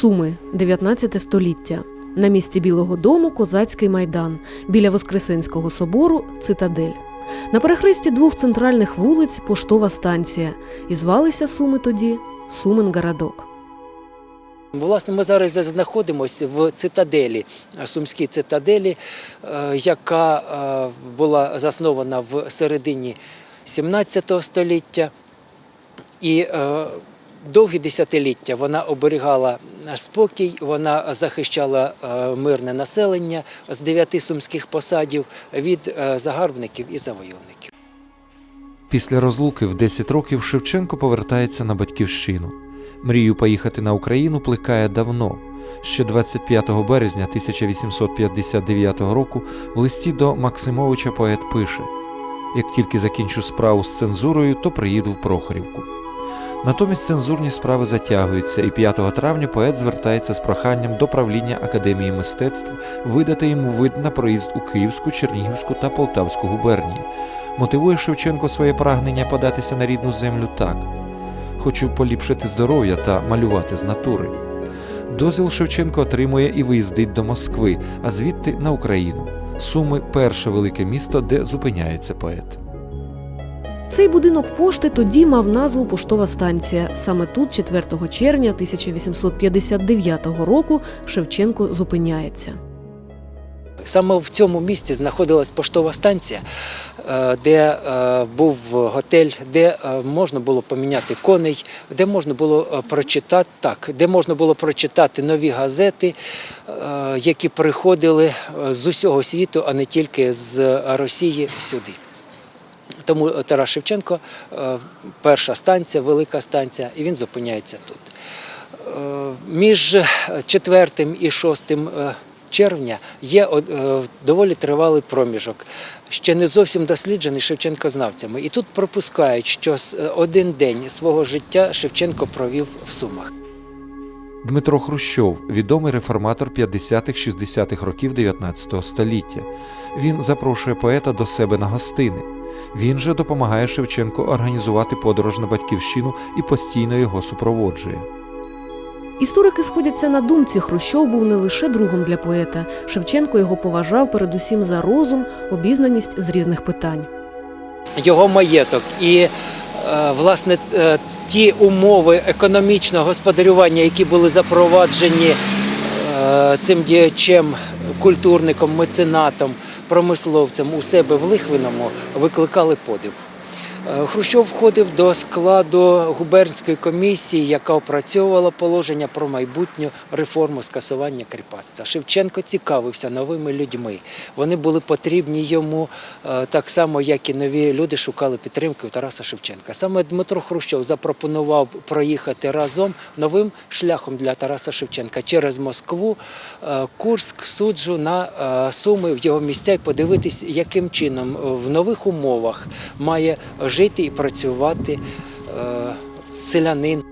Суми, 19 століття. На місці Білого дому козацький майдан, біля Воскресенського собору цитадель. На перехресті двох центральних вулиць поштова станція. І звалися Суми тоді Сумен-городок. Власне, ми зараз знаходимося в цитаделі, сумській цитаделі, е, яка е, була заснована в середині 17 століття. І е, довгі десятиліття вона оберігала спокій, вона захищала е, мирне населення з дев'яти сумських посадів від е, загарбників і завойовників. Після розлуки в 10 років Шевченко повертається на батьківщину. Мрію поїхати на Україну плекає давно. Ще 25 березня 1859 року в листі до Максимовича поет пише: Як тільки закінчу справу з цензурою, то приїду в Прохорівку. Натомість цензурні справи затягуються, і 5 травня поет звертається з проханням до правління Академії мистецтв видати йому вид на проїзд у Київську, Чернігівську та Полтавську губернії. Мотивує Шевченко своє прагнення податися на рідну землю так: хочу поліпшити здоров'я та малювати з натури. Дозвіл Шевченко отримує і виїздить до Москви, а звідти на Україну. Суми перше велике місто, де зупиняється поет. Цей будинок пошти тоді мав назву Поштова станція. Саме тут, 4 червня 1859 року, Шевченко зупиняється. Саме в цьому місці знаходилась поштова станція, е, де е, був готель, де е, можна було поміняти коней, де можна було прочитати так, де можна було прочитати нові газети, які приходили з усього світу, а не тільки з Росії сюди. Тому Тарас Шевченко е, перша станція, велика станція, і він зупиняється тут. Е, Між 4 і 6 е, червня є доволі тривалий проміжок, ще не зовсім досліджений Шевченкознавцями. І тут пропускають, що один день свого життя Шевченко провів в Сумах. Дмитро Хрущов, відомий реформатор 50-60-х років 19 століття. Він запрошує поета до себе на гостини. Він же допомагає Шевченку організувати подорож на батьківщину і постійно його супроводжує. Історики сходяться на думці, Хрущов був не лише другом для поета. Шевченко його поважав передусім за розум, обізнаність з різних питань. його маєток і е, власне е, ті умови економічного господарювання, які були запроваджені е, цим діячем, культурником, меценатом, промисловцем у себе в Лихвиному, викликали подив. Е, Хрущов входив до складу губернської комісії, яка опрацьовувала положення про майбутню реформу скасування кріпацтва. Шевченко цікавився новими людьми. Вони були потрібні йому е, так само, як і нові люди шукали підтримки у Тараса Шевченка. Саме Дмитро Хрущов запропонував проїхати разом новим шляхом для Тараса Шевченка через Москву, е, Курськ, Суджу на Суми в його місця і подивитись, яким чином в нових умовах має жити і працювати е, селянин.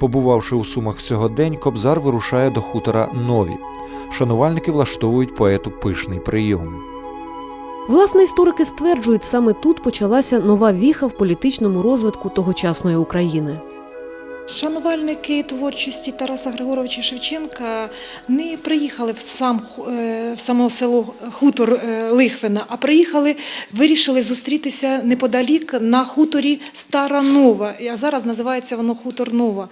Побувавши у Сумах всього день, Кобзар вирушає до хутора Нові. Шанувальники влаштовують поету пишний прийом. Власне, історики стверджують, саме тут почалася нова віха в політичному розвитку тогочасної України. Шанувальники творчості Тараса Григоровича Шевченка не приїхали в сам е, в само село хутор е, Лихвина, а приїхали, вирішили зустрітися неподалік на хуторі Стара Нова. А зараз називається воно Хутор Нова.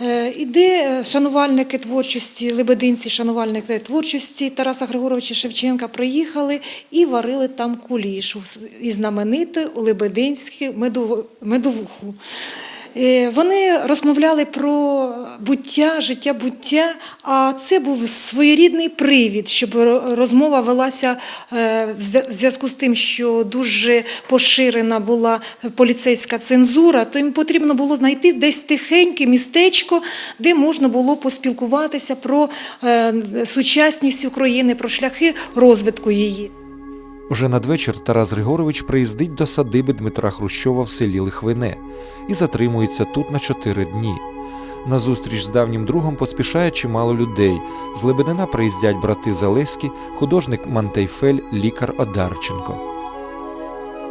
Е, І де шанувальники творчості, лебединці, шанувальники творчості Тараса Григоровича Шевченка приїхали і варили там куліш і знамените лебединське медово- медовуху. Е, Вони розмовляли про буття, життя буття, а це був своєрідний привід, щоб розмова велася е, в зв'язку з тим, що дуже поширена була поліцейська цензура, то їм потрібно було знайти десь тихеньке містечко, де можна було поспілкуватися про е, сучасність України, про шляхи розвитку її. Уже надвечір Тарас Григорович приїздить до садиби Дмитра Хрущова в селі Лихвине і затримується тут на чотири дні. На зустріч з давнім другом поспішає чимало людей. З Лебедина приїздять брати Залеські, художник Мантейфель, лікар Одарченко.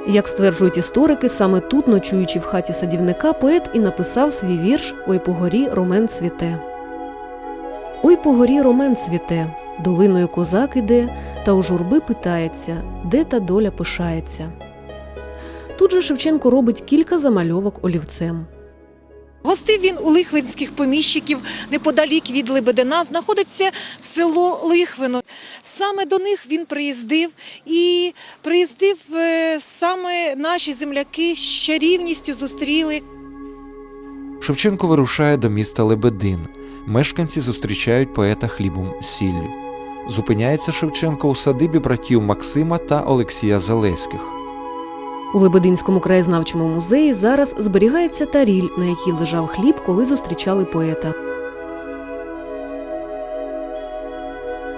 Як стверджують історики, саме тут, ночуючи в хаті садівника, поет і написав свій вірш Ой по горі ромен цвіте. Ой по горі ромен цвіте, долиною козак іде, та у журби питається, де та доля пишається. Тут же Шевченко робить кілька замальовок олівцем. Гостив він у лихвинських поміщиків неподалік від Лебедина знаходиться село Лихвино. Саме до них він приїздив і приїздив е, саме наші земляки з чарівністю зустріли. Шевченко вирушає до міста Лебедин. Мешканці зустрічають поета хлібом сіллю. Зупиняється Шевченко у садибі братів Максима та Олексія Залеських. У Лебединському краєзнавчому музеї зараз зберігається таріль, на якій лежав хліб, коли зустрічали поета.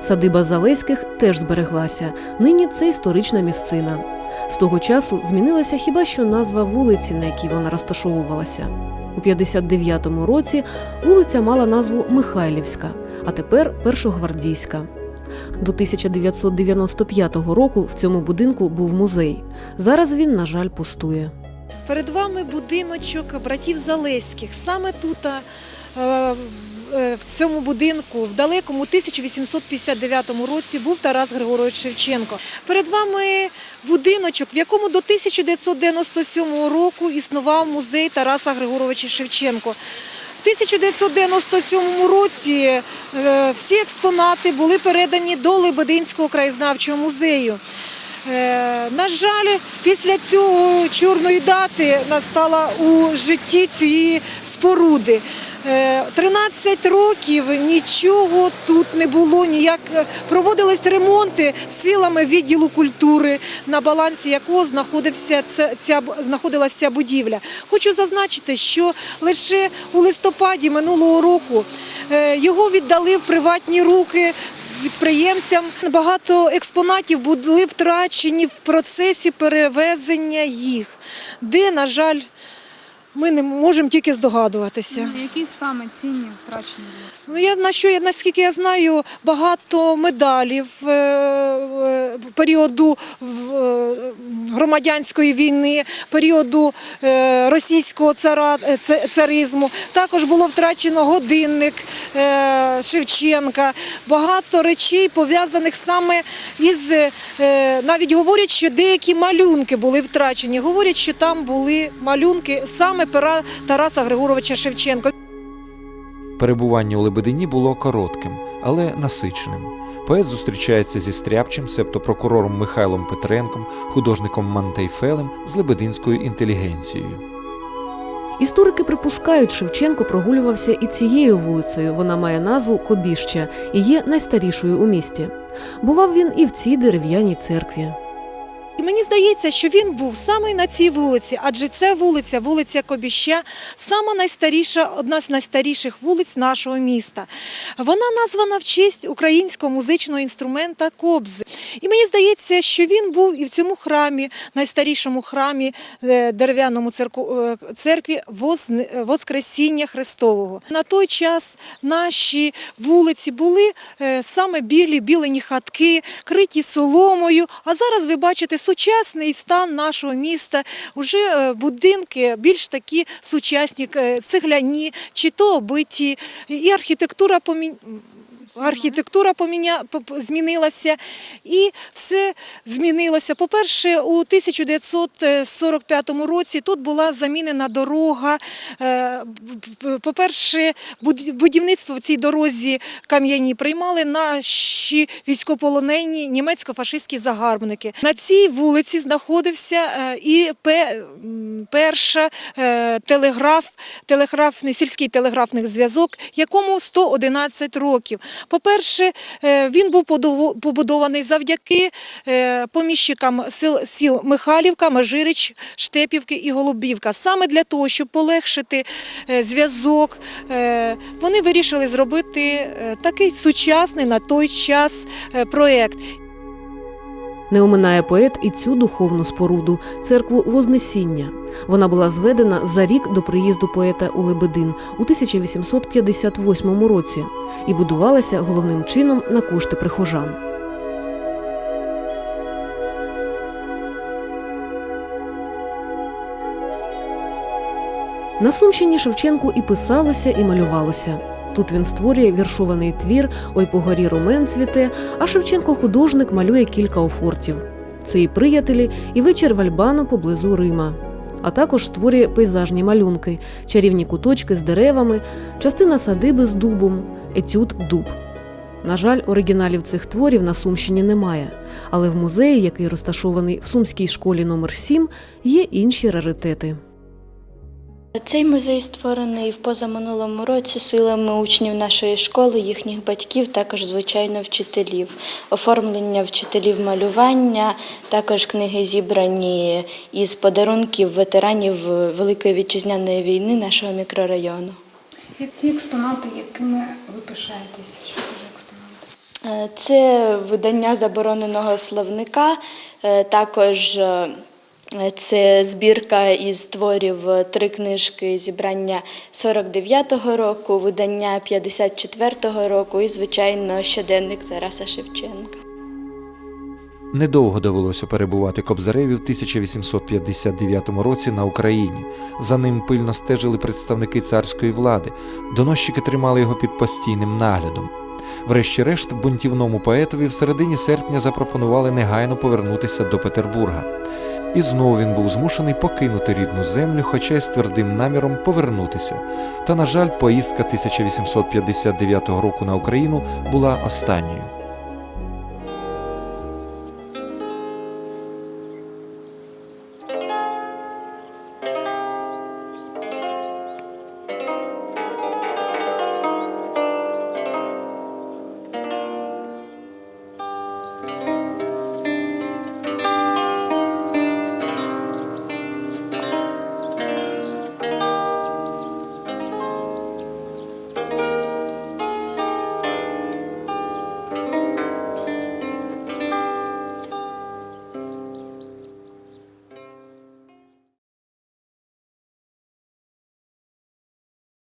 Садиба Залеських теж збереглася. Нині це історична місцина. З того часу змінилася хіба що назва вулиці, на якій вона розташовувалася. У 59-му році вулиця мала назву Михайлівська, а тепер Першогвардійська. До 1995 року в цьому будинку був музей. Зараз він, на жаль, пустує. Перед вами будиночок братів Залеських. Саме тут, е, е, в цьому будинку, в далекому 1859 році, був Тарас Григорович Шевченко. Перед вами будиночок, в якому до 1997 року існував музей Тараса Григоровича Шевченко. В 1997 році е, всі експонати були передані до Лебединського краєзнавчого музею. Е, На жаль, після цього чорної дати настала у житті цієї споруди. Е, 13 років нічого тут не було, ніяк проводились ремонти силами відділу культури, на балансі якого знаходився ця, ця знаходилася ця будівля. Хочу зазначити, що лише у листопаді минулого року е, його віддали в приватні руки підприємцям. Багато експонатів були втрачені в процесі перевезення їх, де, на жаль, ми не можемо тільки здогадуватися. Які саме цінні втрачені? Ну, я на що я наскільки я знаю, багато медалів е, е, періоду е, громадянської війни, періоду російського цара, царизму. Також було втрачено годинник Шевченка. Багато речей пов'язаних саме із навіть говорять, що деякі малюнки були втрачені. Говорять, що там були малюнки саме пера Тараса Григоровича Шевченка. Перебування у Лебедині було коротким, але насиченим. Поет зустрічається зі стряпчим, себто прокурором Михайлом Петренком, художником Мантейфелем з лебединською інтелігенцією. Історики припускають, Шевченко прогулювався і цією вулицею. Вона має назву Кобіща і є найстарішою у місті. Бував він і в цій дерев'яній церкві. І мені здається, що він був саме на цій вулиці, адже це вулиця, вулиця Кобіща, сама найстаріша, одна з найстаріших вулиць нашого міста. Вона названа в честь українського музичного інструмента кобзи. І мені здається, що він був і в цьому храмі, найстарішому храмі е, дерев'яному е, церкві Воскресіння Христового. На той час наші вулиці були е, саме білі, білені хатки, криті соломою. А зараз ви бачите сучасний стан нашого міста. Уже е, будинки більш такі сучасні, е, цегляні, чи то обиті, і архітектура помі... Архітектура поміня... змінилася і все змінилося. По-перше, у 1945 році тут була замінена дорога. Е, По-перше, буд- будівництво в цій дорозі кам'яні приймали наші військополонені німецько-фашистські загарбники. На цій вулиці знаходився е, і пе- перша е, телеграф, телеграфний сільський телеграфний зв'язок, якому 111 років. По-перше, е, він був побудований завдяки е, поміщикам сіл Михайлівка, Межирич, Штепівки і Голубівка. Саме для того, щоб полегшити е, зв'язок, вони вирішили зробити такий сучасний на той час проєкт. Не оминає поет і цю духовну споруду церкву Вознесіння. Вона була зведена за рік до приїзду поета у Лебедин у 1858 році і будувалася головним чином на кошти прихожан. На Сумщині Шевченку і писалося, і малювалося. Тут він створює віршований твір Ой по горі румен цвіте, а Шевченко художник малює кілька офортів. Це і приятелі, і вечір в Альбану поблизу Рима. А також створює пейзажні малюнки, чарівні куточки з деревами, частина садиби з дубом, етюд дуб. На жаль, оригіналів цих творів на Сумщині немає, але в музеї, який розташований в Сумській школі номер 7 є інші раритети. Цей музей створений в позаминулому році силами учнів нашої школи, їхніх батьків, також звичайно вчителів. Оформлення вчителів малювання, також книги зібрані із подарунків ветеранів Великої вітчизняної війни нашого мікрорайону. Які експонати, якими ви пишаєтесь? Що це експонати? Е, Це видання забороненого словника, е, також е, це збірка із творів е, три книжки зібрання 49-го року, видання 54-го року і, звичайно, щоденник Тараса Шевченка. Недовго довелося перебувати Кобзареві в 1859 році на Україні. За ним пильно стежили представники царської влади. Доносчики тримали його під постійним наглядом. Врешті-решт, бунтівному поетові в середині серпня запропонували негайно повернутися до Петербурга. І знову він був змушений покинути рідну землю, хоча й з твердим наміром повернутися. Та, на жаль, поїздка 1859 року на Україну була останньою.